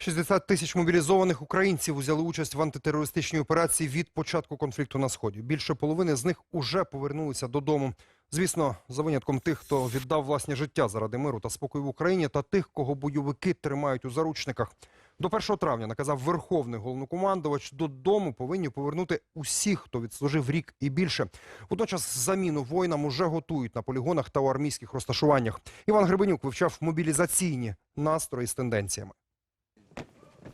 60 тисяч мобілізованих українців узяли участь в антитерористичній операції від початку конфлікту на сході. Більше половини з них уже повернулися додому. Звісно, за винятком тих, хто віддав власне життя заради миру та спокою в Україні, та тих, кого бойовики тримають у заручниках. До 1 травня наказав верховний головнокомандувач додому повинні повернути усіх, хто відслужив рік і більше. Водночас заміну воїнам уже готують на полігонах та у армійських розташуваннях. Іван Гребенюк вивчав мобілізаційні настрої з тенденціями.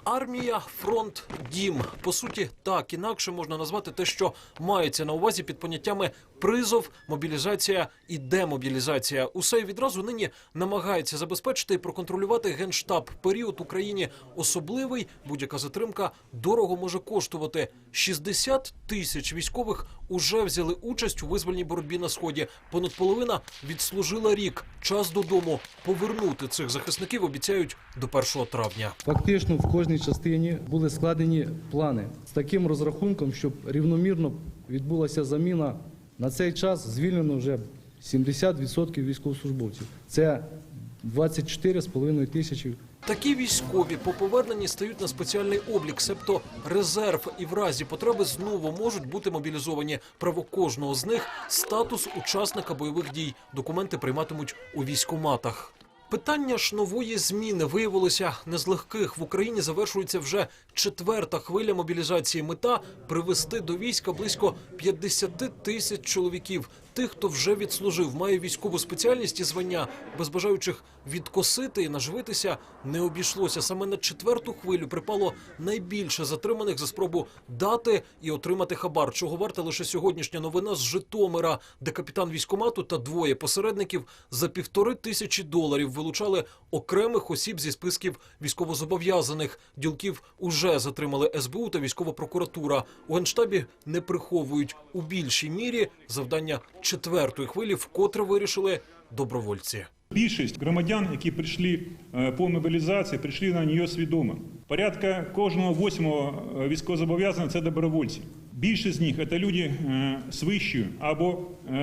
Армія, фронт, дім. По суті, так інакше можна назвати те, що мається на увазі під поняттями призов, мобілізація і демобілізація. Усе відразу нині намагається забезпечити і проконтролювати генштаб. Період Україні особливий. Будь-яка затримка дорого може коштувати. 60 тисяч військових уже взяли участь у визвольній боротьбі на сході. Понад половина відслужила рік. Час додому. Повернути цих захисників обіцяють до 1 травня. Фактично в кожній частині були складені плани з таким розрахунком, щоб рівномірно відбулася заміна. На цей час звільнено вже 70% військовослужбовців. Це 24,5 тисячі Такі військові по поверненні стають на спеціальний облік, себто резерв, і в разі потреби знову можуть бути мобілізовані. Право кожного з них статус учасника бойових дій. Документи прийматимуть у військоматах. Питання ж нової зміни виявилося не з легких. В Україні завершується вже четверта хвиля мобілізації. Мета привести до війська близько 50 тисяч чоловіків. Тих, хто вже відслужив, має військову спеціальність і звання, без бажаючих відкосити і наживитися не обійшлося. Саме на четверту хвилю припало найбільше затриманих за спробу дати і отримати хабар. Чого варта лише сьогоднішня новина з Житомира, де капітан військомату та двоє посередників за півтори тисячі доларів вилучали окремих осіб зі списків військовозобов'язаних. Ділків уже затримали СБУ та військова прокуратура. У генштабі не приховують у більшій мірі завдання четвертої хвилі, вкотре вирішили добровольці. Більшість громадян, які прийшли е, по мобілізації, прийшли на нього свідомо. Порядка кожного восьмого е, військовозобов'язаного – це добровольці. Більшість з них – це люди е, з вищою або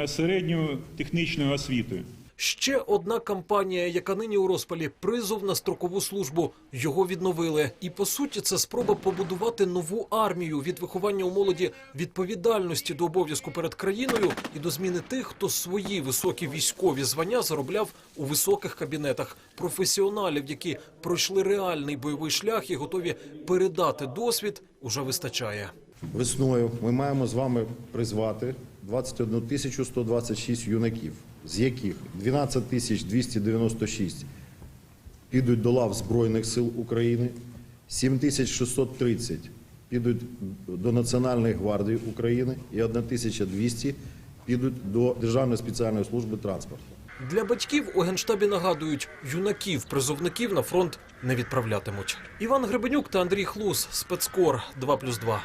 середньою технічною освітою. Ще одна кампанія, яка нині у розпалі призов на строкову службу. Його відновили. І по суті, це спроба побудувати нову армію від виховання у молоді відповідальності до обов'язку перед країною і до зміни тих, хто свої високі військові звання заробляв у високих кабінетах професіоналів, які пройшли реальний бойовий шлях і готові передати досвід. Уже вистачає. Весною ми маємо з вами призвати 21 тисячу 126 юнаків, з яких 12 тисяч 296 підуть до лав Збройних сил України, 7 тисяч 630 підуть до Національної гвардії України і 1 тисяча 200 підуть до Державної спеціальної служби транспорту. Для батьків у генштабі нагадують, юнаків призовників на фронт не відправлятимуть. Іван Гребенюк та Андрій Хлус, спецкор 2+,2.